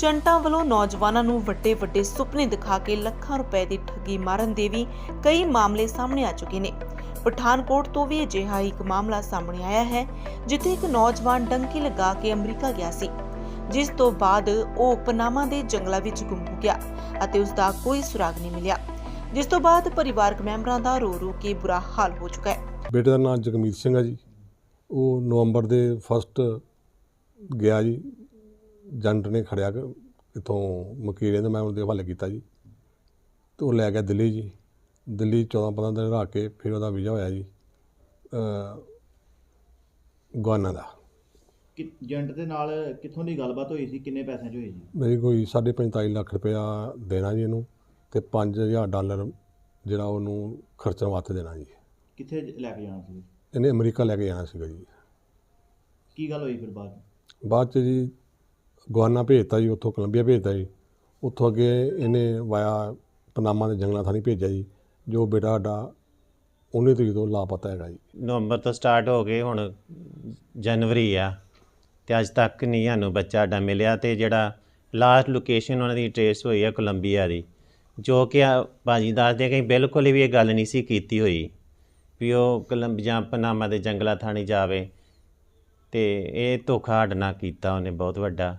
ਏਜੰਟਾਂ ਵੱਲੋਂ ਨੌਜਵਾਨਾਂ ਨੂੰ ਵੱਡੇ ਵੱਡੇ ਸੁਪਨੇ ਦਿਖਾ ਕੇ ਲੱਖਾਂ ਰੁਪਏ ਦੀ ਠੱਗੀ ਮਾਰਨ ਦੇ ਵੀ ਕਈ ਮਾਮਲੇ ਸਾਹਮਣੇ ਆ ਚੁੱਕੇ ਨੇ। ਪਠਾਨਕੋਟ ਤੋਂ ਵੀ ਅਜਿਹਾ ਇੱਕ ਮਾਮਲਾ ਸਾਹਮਣੇ ਆਇਆ ਹੈ, ਜਿੱਥੇ ਇੱਕ ਨੌਜਵਾਨ ਡੰਕੀ ਲਗਾ ਕੇ ਅਮਰੀਕਾ ਗਿਆ ਸੀ, ਜਿਸ ਤੋਂ ਬਾਅਦ ਉਹ ਪਨਾਮਾ ਦੇ ਜੰਗਲਾਂ ਵਿੱਚ ਗੁੰਮ ਹੋ ਗਿਆ ਅਤੇ ਉਸ ਦਾ ਕੋਈ ਸੁਰਾਗ ਨਹੀਂ ਮਿਲਿਆ, ਜਿਸ ਤੋਂ ਬਾਅਦ ਪਰਿਵਾਰਕ ਮੈਂਬਰਾਂ ਦਾ ਰੋ ਰੋ ਕੇ ਬੁਰਾ ਹਾਲ ਹੋ ਚੁੱਕਾ ਹੈ। ਬੇਟੇ ਦਾ ਨਾਮ ਜਗਮੀਤ ਸਿੰਘ ਹੈ ਜੀ। ਉਹ ਨਵੰਬਰ ਦੇ ਫਸਟ ਗਿਆ ਜੀ। ਏਜੰਟ ਨੇ ਖੜਿਆ ਕਿ ਇੱਥੋਂ ਮਕੀਰੇ ਦਾ ਮੈਂ ਉਹਦੇ ਹਵਾਲੇ ਕੀਤਾ ਜੀ। ਤੇ ਉਹ ਲੈ ਗਿਆ ਦਿੱਲੀ ਜੀ। ਦਿੱਲੀ 14 15 ਦਿਨ ਰਹਿ ਕੇ ਫਿਰ ਉਹਦਾ ਵੀਜ਼ਾ ਹੋਇਆ ਜੀ ਅ ਗਵਾਨਾ ਦਾ। ਏਜੰਟ ਦੇ ਨਾਲ ਕਿੱਥੋਂ ਦੀ ਗੱਲਬਾਤ ਹੋਈ ਸੀ? ਕਿੰਨੇ ਪੈਸਿਆਂ 'ਚ ਹੋਈ ਜੀ ਮੇਰੀ ਕੋਈ 45 ਲੱਖ ਰੁਪਇਆ ਦੇਣਾ ਜੀ ਇਹਨੂੰ ਤੇ 5000 ਡਾਲਰ ਜਿਹੜਾ ਉਹਨੂੰ ਖਰਚਣ ਵਾਸਤੇ ਦੇਣਾ ਜੀ। ਕਿੱਥੇ ਲੈ ਕੇ ਜਾਣਾ ਸੀ? ਇਹਨੇ ਅਮਰੀਕਾ ਲੈ ਕੇ ਜਾਣਾ ਸੀਗਾ ਜੀ। ਕੀ ਗੱਲ ਹੋਈ ਫਿਰ ਬਾਅਦ? ਬਾਅਦ ਚ ਜੀ ਗਵਾਨਾ ਭੇਜਤਾ ਜੀ, ਉੱਥੋਂ ਕੋਲੰਬੀਆ ਭੇਜਤਾ ਜੀ। ਉੱਥੋਂ ਅੱਗੇ ਇਹਨੇ ਵਾਇਆ ਪਨਾਮਾ ਦੇ ਜੰਗਲਾਂ ਥਾਣੀ ਭੇਜਿਆ ਜੀ। ਜੋ ਬੇਟਾ ਸਾਡਾ 19 ਤਰੀਕ ਤੋਂ ਲਾਪਤਾ ਹੈਗਾ ਜੀ। ਨਵੰਬਰ ਤੋਂ ਸਟਾਰਟ ਹੋ ਗਏ ਹੁਣ ਜਨਵਰੀ ਆ ਤੇ ਅੱਜ ਤੱਕ ਨਹੀਂ ਸਾਨੂੰ ਬੱਚਾ ਸਾਡਾ ਮਿਲਿਆ ਤੇ ਜਿਹੜਾ ਲਾਸਟ ਲੋਕੇਸ਼ਨ ਉਹਨਾਂ ਦੀ ਟ੍ਰੇਸ ਹੋਈ ਆ ਕੋਲੰਬੀਆ ਦੀ, ਜੋ ਕਿ ਆ ਭਾਜੀ ਦੱਸਦੇ ਕਿ ਬਿਲਕੁਲ ਵੀ ਇਹ ਗੱਲ ਨਹੀਂ ਸੀ ਕੀਤੀ ਹੋਈ ਵੀ ਉਹ ਕੋਲੰਬੀਆ ਪਨਾਮਾ ਦੇ ਜੰਗਲਾਂ ਥਾਣੀ ਜਾਵੇ ਤੇ ਇਹ ਧੋਖਾ ਸਾਡੇ ਨਾਲ ਕੀਤਾ ਉਹਨੇ, ਬਹੁਤ ਵੱਡਾ।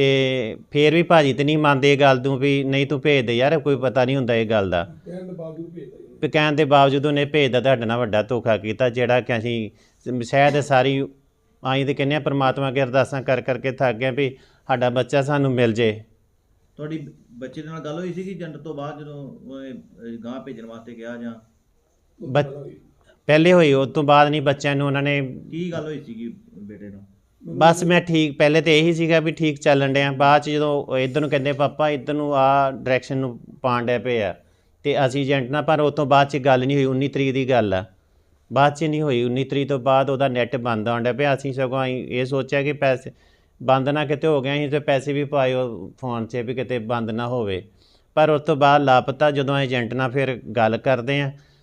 ਤੇ ਫੇਰ ਵੀ ਭਾਜੀ ਤੇ ਨਹੀਂ ਮੰਨਦੇ ਇਹ ਗੱਲ ਤੋਂ ਵੀ ਨਹੀਂ ਤੂੰ ਭੇਜ ਦੇ ਯਾਰ ਕੋਈ ਪਤਾ ਨਹੀਂ ਹੁੰਦਾ ਇਹ ਗੱਲ ਦਾ। ਵੀ ਕਹਿਣ ਦੇ ਬਾਵਜੂਦ ਉਹਨੇ ਭੇਜਦਾ ਤੁਹਾਡੇ ਨਾਲ ਵੱਡਾ ਧੋਖਾ ਕੀਤਾ ਜਿਹੜਾ ਕਿ ਅਸੀਂ ਸ਼ਾਇਦ ਸਾਰੀ ਆਈ ਤੇ ਕਹਿੰਦੇ ਆ ਪ੍ਰਮਾਤਮਾ ਅੱਗੇ ਅਰਦਾਸਾਂ ਕਰ ਕਰਕੇ ਥੱਕ ਗਏ ਵੀ ਸਾਡਾ ਬੱਚਾ ਸਾਨੂੰ ਮਿਲ ਜੇ। ਤੁਹਾਡੀ ਬੱਚੇ ਦੇ ਨਾਲ ਗੱਲ ਹੋਈ ਸੀਗੀ ਏਜੰਟ ਤੋਂ ਬਾਅਦ ਜਦੋਂ ਉਹ ਗਾਂ ਭੇਜਣ ਵਾਸਤੇ ਗਿਆ ਜਾਂ? ਬੱਚ- ਪਹਿਲੇ ਹੋਈ ਉਸ ਤੋਂ ਬਾਅਦ ਨਹੀਂ ਬੱਚਿਆਂ ਨੂੰ ਉਹਨਾਂ ਨੇ ਕੀ ਗੱਲ ਹੋਈ ਸੀਗੀ ਬੇਟੇ ਨੂੰ ਬਸ ਮੈਂ ਠੀਕ, ਪਹਿਲੇ ਤੇ ਇਹੀ ਸੀਗਾ ਵੀ ਠੀਕ ਚੱਲਣ ਡਿਆ। ਬਾਅਦ ਚ ਜਦੋਂ ਇਧਰ ਨੂੰ ਕਹਿੰਦੇ, ਪਾਪਾ, ਇਧਰ ਨੂੰ ਆ ਡਾਇਰੈਕਸ਼ਨ ਨੂੰ ਪਾਣ ਡਿਆ ਪਏ ਆ। ਤੇ ਅਸੀਂ ਏਜੰਟ ਨਾਲ, ਪਰ ਉਸ ਤੋਂ ਬਾਅਦ ਚ ਗੱਲ ਨਹੀਂ ਹੋਈ 19 ਤਰੀਕ ਦੀ ਗੱਲ ਆ। ਬਾਅਦ ਚ ਨਹੀਂ ਹੋਈ 19 ਤਰੀਕ ਤੋਂ ਬਾਅਦ ਉਹਦਾ ਨੈਟ ਬੰਦ ਆਉਣ ਡਿਆ ਪਿਆ। ਅਸੀਂ ਸਗੋਂ ਅਸੀਂ ਇਹ ਸੋਚਿਆ ਕਿ ਪੈਸੇ ਬੰਦ ਨਾ ਕਿਤੇ ਹੋ ਗਿਆ ਅਸੀਂ ਤੇ ਪੈਸੇ ਵੀ ਪਾਏ ਫੋਨ 'ਚ ਵੀ ਕਿਤੇ ਬੰਦ ਨਾ ਹੋਵੇ। ਪਰ ਉਸ ਤੋਂ ਬਾਅਦ ਲਾਪਤਾ ਜਦੋਂ ਏਜੰਟ ਨਾਲ ਫਿਰ ਗੱਲ ਕਰਦੇ ਆ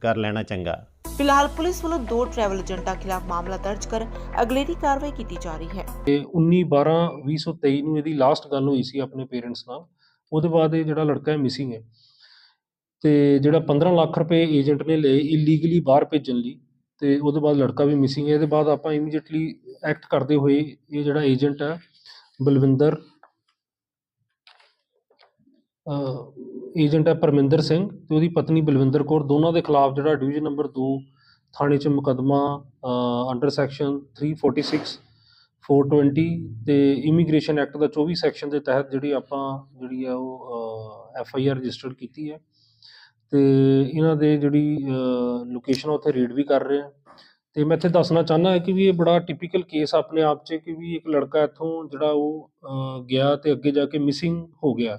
ਕਰ ਲੈਣਾ ਚੰਗਾ। ਫਿਲਹਾਲ ਪੁਲਿਸ ਵੱਲੋਂ ਦੋ ਟਰੈਵਲ ਏਜੰਟਾਂ ਖਿਲਾਫ ਮਾਮਲਾ ਦਰਜ ਕਰ ਅਗਲੇਰੀ ਕਾਰਵਾਈ ਕੀਤੀ ਜਾ ਰਹੀ ਹੈ। ਤੇ 19 12 2023 ਨੂੰ ਇਹਦੀ ਲਾਸਟ ਗੱਲ ਹੋਈ ਸੀ ਆਪਣੇ ਪੇਰੈਂਟਸ ਨਾਲ। ਉਹਦੇ ਬਾਅਦ ਇਹ ਜਿਹੜਾ ਲੜਕਾ ਹੈ ਮਿਸਿੰਗ ਹੈ। ਤੇ ਜਿਹੜਾ 15 ਲੱਖ ਰੁਪਏ ਏਜੰਟ ਨੇ ਲਏ ਇਲੀਗਲੀ ਬਾਹਰ ਭੇਜਣ ਲਈ ਤੇ ਉਹਦੇ ਬਾਅਦ ਲੜਕਾ ਵੀ ਮਿਸਿੰਗ ਹੈ। ਇਹਦੇ ਬਾਅਦ ਆਪਾਂ ਇਮੀਡੀਏਟਲੀ ਐਕਟ ਕਰਦੇ ਹੋਏ ਇਹ ਜਿਹੜਾ ਏਜੰਟ ਹੈ ਬਲਵਿੰਦਰ ਏਜੰਟ ਹੈ ਪਰਮਿੰਦਰ ਸਿੰਘ ਤੇ ਉਹਦੀ ਪਤਨੀ ਬਲਵਿੰਦਰ ਕੌਰ। ਦੋਨਾਂ ਦੇ ਖਿਲਾਫ ਜਿਹੜਾ ਡਿਵੀਜ਼ਨ ਨੰਬਰ 2 ਥਾਣੇ 'ਚ ਮੁਕੱਦਮਾ ਅੰਡਰ ਸੈਕਸ਼ਨ 346 420 ਤੇ ਇਮੀਗ੍ਰੇਸ਼ਨ ਐਕਟ ਦਾ 24 ਸੈਕਸ਼ਨ ਦੇ ਤਹਿਤ ਜਿਹੜੀ ਆਪਾਂ, ਜਿਹੜੀ ਆ ਉਹ ਐਫ ਆਈ ਆਰ ਰਜਿਸਟਰ ਕੀਤੀ ਹੈ। ਤੇ ਇਹਨਾਂ ਦੇ ਜਿਹੜੀ ਲੋਕੇਸ਼ਨ ਉੱਥੇ ਰੇਡ ਵੀ ਕਰ ਰਹੇ ਆ। ਤੇ ਮੈਂ ਇੱਥੇ ਦੱਸਣਾ ਚਾਹੁੰਦਾ ਹਾਂ ਕਿ ਵੀ ਇਹ ਬੜਾ ਟਿਪੀਕਲ ਕੇਸ ਆਪਣੇ ਆਪ 'ਚ ਕਿ ਵੀ ਇੱਕ ਲੜਕਾ ਇੱਥੋਂ ਜਿਹੜਾ ਉਹ ਗਿਆ ਤੇ ਅੱਗੇ ਜਾ ਕੇ ਮਿਸਿੰਗ ਹੋ ਗਿਆ।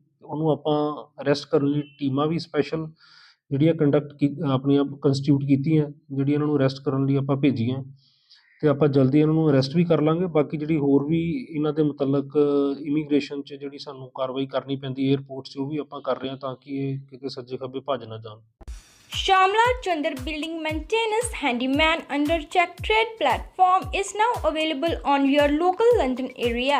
ਉਹਨੂੰ ਆਪਾਂ ਅਰੈਸਟ ਕਰਨ ਲਈ ਟੀਮਾਂ ਵੀ ਸਪੈਸ਼ਲ ਜਿਹੜੀਆਂ ਕੰਡਕਟ ਆਪਣੀਆਂ ਕੰਸਟੀਟਿਊਟ ਕੀਤੀਆਂ, ਜਿਹੜੀਆਂ ਇਹਨਾਂ ਨੂੰ ਅਰੈਸਟ ਕਰਨ ਲਈ ਆਪਾਂ ਭੇਜੀਆਂ ਤੇ ਆਪਾਂ ਜਲਦੀ ਇਹਨਾਂ ਨੂੰ ਅਰੈਸਟ ਵੀ ਕਰ ਲਾਂਗੇ, ਬਾਕੀ ਜਿਹੜੀ ਹੋਰ ਵੀ ਇਹਨਾਂ ਦੇ ਮੁਤਲਕ ਇਮੀਗ੍ਰੇਸ਼ਨ 'ਚ ਜਿਹੜੀ ਸਾਨੂੰ ਕਾਰਵਾਈ ਕਰਨੀ ਪੈਂਦੀ 에ਅਰਪੋਰਟ 'ਚ, ਉਹ ਵੀ ਆਪਾਂ ਕਰ ਰਹੇ ਹਾਂ ਤਾਂ ਕਿ ਇਹ ਕਿਤੇ ਸੱਜੇ ਖੱਬੇ ਭੱਜ ਨਾ ਜਾਣ Shamla Chandar Building Maintenance Handyman under Check Trade platform is now available on your local London area.